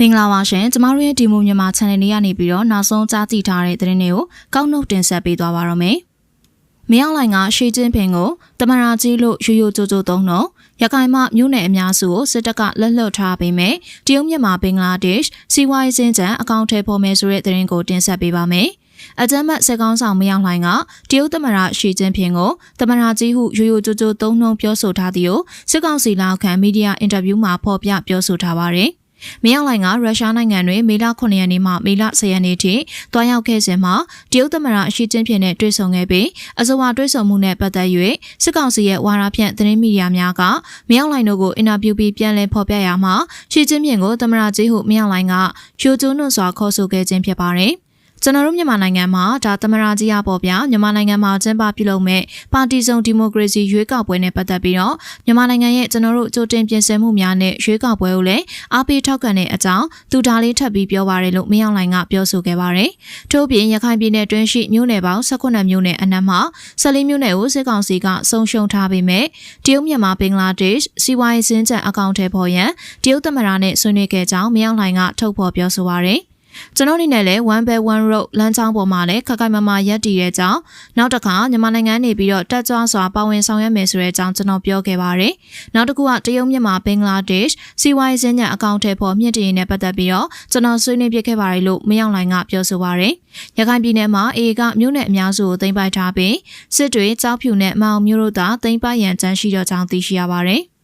မင်္ဂလာပါရှင်ကျမတို့ရဲ့ဒီမိုမြန်မာ channel လေးကနေပြီးတော့နောက်ဆုံးကြားသိထားတဲ့သတင်းတွေကိုကောက်နှုတ်တင်ဆက်ပေးသွားပါရမယ်။မြောက်လိုင်ကရှေးချင်းပင်ကိုတမရာကြီးလို့ရိုးရိုးကြိုးကြိုးသုံးတော့ရခိုင်မှမြို့နယ်အများစုကိုစစ်တပ်ကလက်လွတ်ထားပေးမယ်။တရုတ်မြန်မာဘင်္ဂလားဒေ့ရှ်စီဝိုင်းစင်းချံအကောင့်ထဲပေါ်မယ်ဆိုတဲ့သတင်းကိုတင်ဆက်ပေးပါမယ်။အကြမ်းဖက်စစ်ကောင်းဆောင်မယောင်လှိုင်ကတရုတ်သမရရှီကျင်းဖင်ကိုသမရကြီးဟုရိုးရိုးကြိုးကြိုးသုံးနှုံပြောဆိုထားသည်ကိုစစ်ကောင်စီလောက်ခံမီဒီယာအင်တာဗျူးမှာဖော်ပြပြောဆိုထားပါတယ်။။ မင်းအောင်လှိုင်ကရုရှားနိုင်ငံတွင်မေလ9ရက်နေ့မှမေလ10ရက်နေ့ထိတွားရောက်ခဲ့စဉ်မှာတရုတ်သမ္မတအရှိချင်းဖြစ်နဲ့တွေ့ဆုံခဲ့ပြီးအဆိုပါတွေ့ဆုံမှုနဲ့ပတ်သက်၍စစ်ကောင်စီရဲ့ဝါဒဖြန့်သတင်းမီဒီယာများကမင်းအောင်လှိုင်တို့ကိုအင်တာဗျူးပြီးပြန်လည်ဖော်ပြရမှာရှီချင်းမြင့်ကိုသမ္မတကြီးဟုမင်းအောင်လှိုင်ကချိုးကျိုးနှုတ်စွာခေါ်ဆိုခဲ့ခြင်းဖြစ်ပါတယ်။ ကျွန်တော်တို့မြန်မာနိုင်ငံမှာဒါသမရာကြီးရပေါ်ပြမြန်မာနိုင်ငံမှာကျင်းပပြုလုပ်မဲ့ပါတီစုံဒီမိုကရေစီရွေးကောက်ပွဲနဲ့ပတ်သက်ပြီးတော့မြန်မာနိုင်ငံရဲ့ကျွန်တော်တို့ကြိုတင်ပြင်ဆင်မှုများနဲ့ရွေးကောက်ပွဲကိုလည်းအားပေးထောက်ခံတဲ့အကြောင်းသူဒါလေးထပ်ပြီးပြောပါရလို့မင်းအောင်လှိုင်ကပြောဆိုခဲ့ပါတယ်။ထို့ပြင်ရခိုင်ပြည်နယ်တွင်းရှိမြို့နယ်ပေါင်း18မြို့နယ်အနက်မှာ14မြို့နယ်ကိုစစ်ကောင်စီကဆုံးရှုံးထားပေမဲ့တရုတ်မြန်မာဘင်္ဂလားဒေ့ရှ်စီဝိုင်းစင်းချက်အကောင့်ထဲပေါ်ရန်တရုတ်သမရာနဲ့ဆွေးနွေးခဲ့ကြောင်းမင်းအောင်လှိုင်ကထုတ်ဖော်ပြောဆိုပါရယ်။ ကျွန်တော်အနေနဲ့လည်း one bed one road လမ်းကြောင်းပေါ်မှာလည်းခက်ခိုင်မမာရက်တည်တဲ့ကြောင်းနောက်တစ်ခါမြန်မာနိုင်ငံနေပြီးတော့တက်ကြွစွာပါဝင်ဆောင်ရွက်မယ်ဆိုတဲ့အကြောင်းကျွန်တော်ပြောခဲ့ပါတယ်။နောက်တစ်ခုကတရုတ်မြန်မာဘင်္ဂလားဒေ့ရှ်စီဝိုင်းစင်းညံအကောင့်ထဲပေါ်မြင့်တင်နေပတ်သက်ပြီးတော့ကျွန်တော်ဆွေးနွေးပြခဲ့ပါတယ်လို့မယောင်လိုင်ကပြောဆိုပါတယ်။ရခိုင်ပြည်နယ်မှာအေကမြို့နယ်အများစုကိုသိမ်းပိုက်ထားပြီးစစ်တွေကြောက်ဖြူနဲ့မောင်မျိုးတို့သာသိမ်းပိုက်ရန်ကြမ်းရှိတော့ကြောင်းသိရှိရပါတယ်။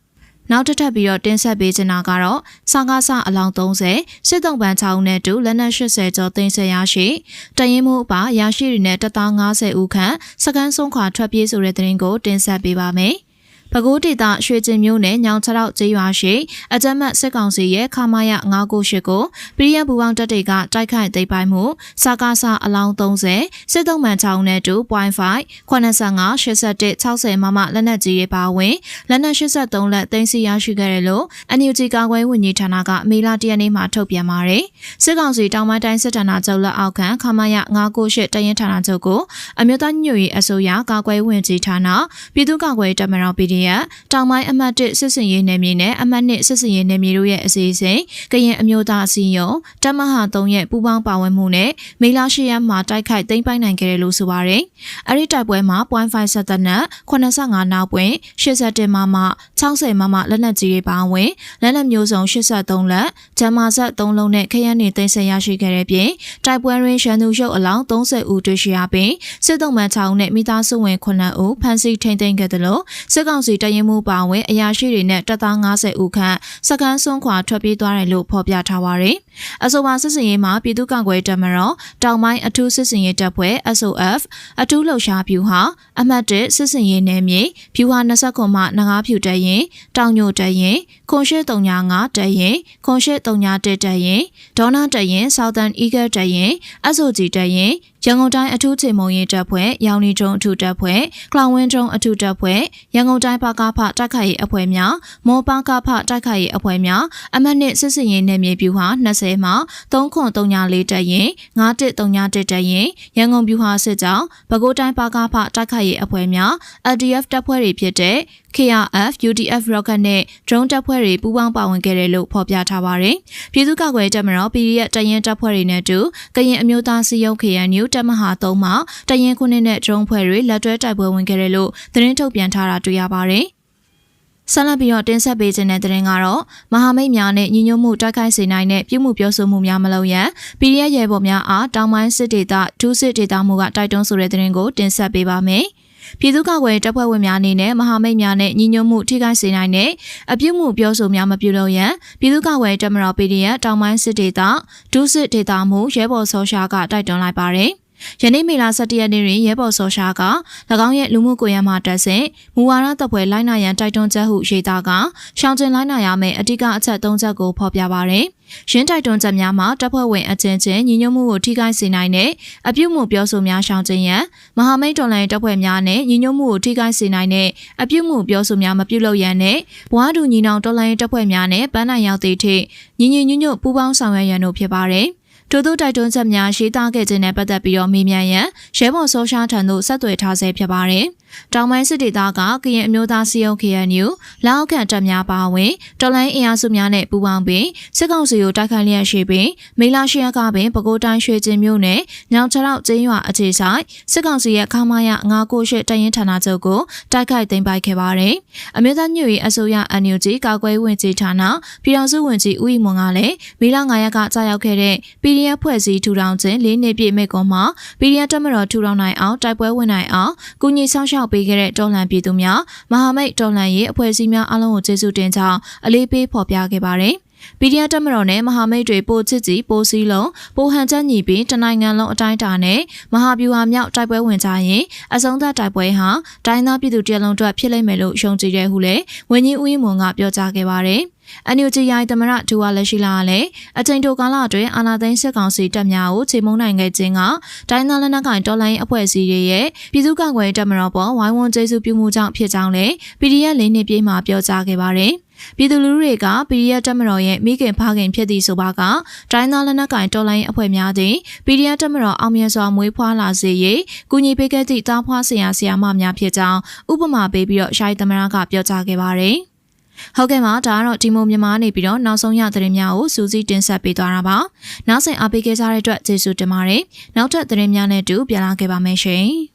နောက်တစ်ထပ်ပြီးတော့တင်ဆက်ပေးချင်တာကတော့စကားစအလောင်း30စစ်တုံးပန်း6ဦးနဲ့တူလက်နက်80ကျော်သိမ်းဆည်းရရှိတရင်မှုအပါရရှိတွေနဲ့တပ်သား90ဦးခန့်စကန်းဆုံးခွာထွက်ပြေးဆိုတဲ့သတင်းကိုတင်ဆက်ပေးပါမယ်။ ပဲခူးဒေသရွှေကျင်မြို့နယ်ညောင်ချောက်ကျေးရွာရှိအကြမ်းမှတ်စစ်ကောင်စီရဲ့ခမာယ998ကိုပြည်ရန်ဘူပေါင်းတပ်တွေကတိုက်ခိုက်သိမ်းပိုက်မှုစကားစအလောင်း30စစ်သုံးမှန်ချောင်းနဲ့တူ .5 85 81 60မမလက်နက်ကြီးတွေပါဝင်လက်နက်83လက်သိမ်းဆီးရရှိခဲ့တယ်လို့ NUG ကာကွယ်ဝန်ကြီးဌာနကမေလ10ရက်နေ့မှာထုတ်ပြန်ပါတယ်စစ်ကောင်စီတောင်ပိုင်းတိုင်းစစ်ဌာနချုပ်လက်အောက်ခံခမာယ998တရင်ဌာနချုပ်ကိုအမျိုးသားညွှန်ရေးအစိုးရကာကွယ်ဝန်ကြီးဌာနပြည်သူ့ကာကွယ်တပ်မတော် PDF ရက်တောင်ပိုင်းအမှတ်1စစ်စင်ရေးနယ်မြေနဲ့အမှတ်2စစ်စင်ရေးနယ်မြေတို့ရဲ့အစီအစဉ်ကရင်အမျိုးသားအစည်းအရုံးတမဟာ3ရဲ့ပူးပေါင်းပါဝင်မှုနဲ့မေလ10ရက်မှာတိုက်ခိုက်သိမ်းပိုက်နိုင်ခဲ့တယ်လို့ဆိုပါရယ်။အဲဒီတိုက်ပွဲမှာ .5 ဆက်တနက်85နောက်ပွင့်81မမ60မမလက်နက်ကြီးတွေပါဝင်လက်နက်မျိုးစုံ83လက်ဂျမ်မာဆက်3လုံးနဲ့ခရမ်းနေသိမ်းဆည်းရရှိခဲ့တဲ့ပြင်တိုက်ပွဲရင်းရန်သူရုပ်အလောင်း30ဦးတွေ့ရှိရပြီးစစ်တုံးမှန်6ဦးနဲ့မိသားစုဝင်9ဦးဖမ်းဆီးထိန်းသိမ်းခဲ့တယ်လို့စစ်ကောင်စီတရင်မှုပါဝင်အရာရှိတွေနဲ့တပ်သား90ဦးခန့်စကန်းစွန်းခွာထွက်ပြေးသွားတယ်လို့ဖော်ပြထားပါတယ်။အဆိုပါစစ်စင်ရေးမှာပြည်သူ့ကာကွယ်တပ်မတော်တောင်ပိုင်းအထူးစစ်စင်ရေးတပ်ဖွဲ့ SOF အထူးလှုပ်ရှားဖြူဟာအမှတ်1စစ်စင်ရေးနယ်မြေဖြူဟာ29မှငကားဖြူတပ်ရင်တောင်ညိုတပ်ရင်ခွန်ရှိ395တပ်ရင်ခွန်ရှိ391တပ်ရင်ဒေါနာတပ်ရင် Southern Eagle တပ်ရင် SOG တပ်ရင် ရန်ကုန်တိုင်းအထူးချိန်မုံရင်တပ်ဖွဲ့ရောင်နီကျုံအထူးတပ်ဖွဲ့ကလောင်ဝင်းကျုံအထူးတပ်ဖွဲ့ရန်ကုန်တိုင်းပါကားဖတိုက်ခိုက်ရေးအဖွဲ့များမောပါကားဖတိုက်ခိုက်ရေးအဖွဲ့များအမှတ်နှစ်စစ်စင်ရေးနယ်မြေပြူဟာ20မှ3.34တပ်ရင်9131တပ်ရင်ရန်ကုန်ပြူဟာစစ်ကြောင်းပဲခူးတိုင်းပါကားဖတိုက်ခိုက်ရေးအဖွဲ့များ LDF တပ်ဖွဲ့တွေဖြစ်တဲ့ KRF, UDF Rocket နဲ့ drone တပ်ဖွဲ့တွေပူးပေါင်းပါဝင်ခဲ့တယ်လို့ဖော်ပြထားပါတယ်။ပြည်သူ့ကာကွယ်တပ်မတော် PDF တရင်တပ်ဖွဲ့တွေနဲ့အတူကရင်အမျိုးသားစီယုံ KNU တပ်မဟာ3မှာတရင်ခုနှစ်နဲ့ drone ဖွဲ့တွေလက်တွဲတိုက်ပွဲဝင်ခဲ့တယ်လို့သတင်းထုတ်ပြန်ထားတာတွေ့ရပါတယ်။ဆက်လက်ပြီးတော့တင်ဆက်ပေးခြင်းတဲ့တင်ကတော့မဟာမိတ်များနဲ့ညီညွတ်မှုတိုက်ခိုက်စေနိုင်တဲ့ပြုမှုပြောဆိုမှုများမလုပ်ရန် PDF ရဲဘော်များအားတောင်ပိုင်းစစ်ဒေသဒုစစ်ဒေသမှုကတိုက်တွန်းဆိုတဲ့တင်ကိုတင်ဆက်ပေးပါမယ်။ပြည်သူ့ကာကွယ်တပ်ဖွဲ့ဝင်များအနေနဲ့မဟာမိတ်များနဲ့ညီညွတ်မှုထိခိုက်စေနိုင်တဲ့အပြုမှုပြောဆိုများမပြုလုပ်ရန်ပြည်သူ့ကာကွယ်တပ်မတော် PDF တောင်ပိုင်းစစ်ဒေသဒုစစ်ဒေသမှုရဲဘော်စောရှာကတိုက်တွန်းလိုက်ပါတယ် ယနေ့မေလ17ရက်နေ့တွင်ရဲဘော်စောရှာက၎င်းရဲ့လူမှုကွန်ရက်မှာတက်ဆင့်မူဝါဒတပ်ဖွဲ့လိုင်းနာရန်တိုက်တွန်းချက်ဟုရေးသားကရှောင်းကျင်လိုင်းနာရမယ့်အဓိကအချက်၃ချက်ကိုဖော်ပြပါရယ်ရင်းတိုက်တွန်းချက်များမှာတပ်ဖွဲ့ဝင်အချင်းချင်းညီညွတ်မှုကိုထိခိုက်စေနိုင်တဲ့အပြုမှုပြောဆိုများရှောင်ကျဉ်ရန်မဟာမိတ်တော်လှန်တပ်ဖွဲ့များနဲ့ညီညွတ်မှုကိုထိခိုက်စေနိုင်တဲ့အပြုမှုပြောဆိုများမပြုလုပ်ရန်နဲ့ဘွားတူညီနောင်တော်လှန်တပ်ဖွဲ့များနဲ့ပန်းနိုင်ရောက်သည့်ထိညီညီညွတ်ညွတ်ပူးပေါင်းဆောင်ရွက်ရန်တို့ဖြစ်ပါတယ်။ ထို့သောတိုက်တွန်းချက်များရေးသားခဲ့ခြင်းနဲ့ပတ်သက်ပြီးတော့မေးမြန်းရန်ရဲဘော်ဆိုရှာထံသို့ဆက်သွယ်ထားဆဲဖြစ်ပါတယ်။ တောင်ပိုင်းစစ်ဒေသကကရင်အမျိုးသားစီယုံ KNU လောက်ခန့်တပ်များပါဝင်တော်လိုင်းအင်အားစုများနဲ့ပူးပေါင်းပြီးစစ်ကောင်စီကိုတိုက်ခိုက်လျက်ရှိပြီးမေလရှိရကပင်ပဲခူးတိုင်းရွှေကျင်မြို့နယ်ညောင်ချရောက်ကျင်းရွာအခြေဆိုင်စစ်ကောင်စီရဲ့ခမာရ998တရင်ဌာနချုပ်ကိုတိုက်ခိုက်သိမ်းပိုက်ခဲ့ပါတယ်။အမျိုးသားညွေအစိုးရ NUG ကာကွယ်ဝင်ကြီးဌာနပြည်ထောင်စုဝန်ကြီးဦးဤမွန်ကလည်းမေလ9ရက်ကကြာရောက်ခဲ့တဲ့ PDF ဖွဲ့စည်းထူထောင်ခြင်း၄နှစ်ပြည့်မိကုံမှာ PDF တက်မတော်ထူထောင်နိုင်အောင်တိုက်ပွဲဝင်နိုင်အောင်ကုညီဆောင်ရှောက်ပေးခဲ့တဲ့တော်လှန်ပြည်သူများမဟာမိတ်တော်လှန်ရေးအဖွဲ့အစည်းများအားလုံးကိုကျေးဇူးတင်ကြောင်းအလေးပေးဖော်ပြခဲ့ပါတယ်။ PDF တက်မတော်နဲ့မဟာမိတ်တွေပိုချစ်စီပိုစည်းလုံးပိုဟန်ချက်ညီပြီးတနိုင်ငံလုံးအတိုင်းအတာနဲ့မဟာဗျူဟာမြောက်တိုက်ပွဲဝင်ကြရင်အဆုံးသတ်တိုက်ပွဲဟာတိုင်းသားပြည်သူတရလုံးအတွက်ဖြစ်လိမ့်မယ်လို့ယုံကြည်တဲ့ဟုလည်းဝင်းကြီးဦးမွန်ကပြောကြားခဲ့ပါတယ်။ NUG ရိုင်သမရဒူဝါလက်ရှိလာကလည်းအချိန်တိုကာလအတွင်းအာနာသိန်းစစ်ကောင်စီတပ်များကိုချိန်မုံနိုင်ခဲ့ခြင်းကတိုင်းသားလက်နက်ကိုင်တော်လိုင်းအဖွဲ့အစည်းတွေရဲ့ပြည်သူ့ကာကွယ်တပ်မတော်ပေါ်ဝိုင်းဝန်းကျေးဇူးပြုမှုကြောင့်ဖြစ်ကြောင်းလည်း PDF လေးနှစ်ပြည့်မှာပြောကြားခဲ့ပါတယ်။ ပြည်သူလူထုတွေက PDF တပ်မတော်ရဲ့မိခင်ဖခင်ဖြစ်သည့်ဆိုပါကတိုင်းသားလက်နက်ကင်တော်လိုင်းအဖွဲ့များသည် PDF တပ်မတော်အောင်မြင်စွာမွေးဖွားလာစေရေးကုညီပေးခဲ့သည့်တားဖွားဆရာဆရာမများဖြစ်ကြောင်းဥပမာပေးပြီးတော့ရှိုင်းသမရကပြောကြားခဲ့ပါတယ်။ဟုတ်ကဲ့ပါဒါကတော့ဒီမိုမြန်မာနေပြီးတော့နောက်ဆုံးရသတင်းများကိုစူးစီးတင်ဆက်ပေးသွားတာပါ။နောက်ဆက်အားပေးခဲ့ကြတဲ့အတွက်ကျေးဇူးတင်ပါတယ်။နောက်ထပ်သတင်းများနဲ့တူပြန်လာခဲ့ပါမယ်ရှင်။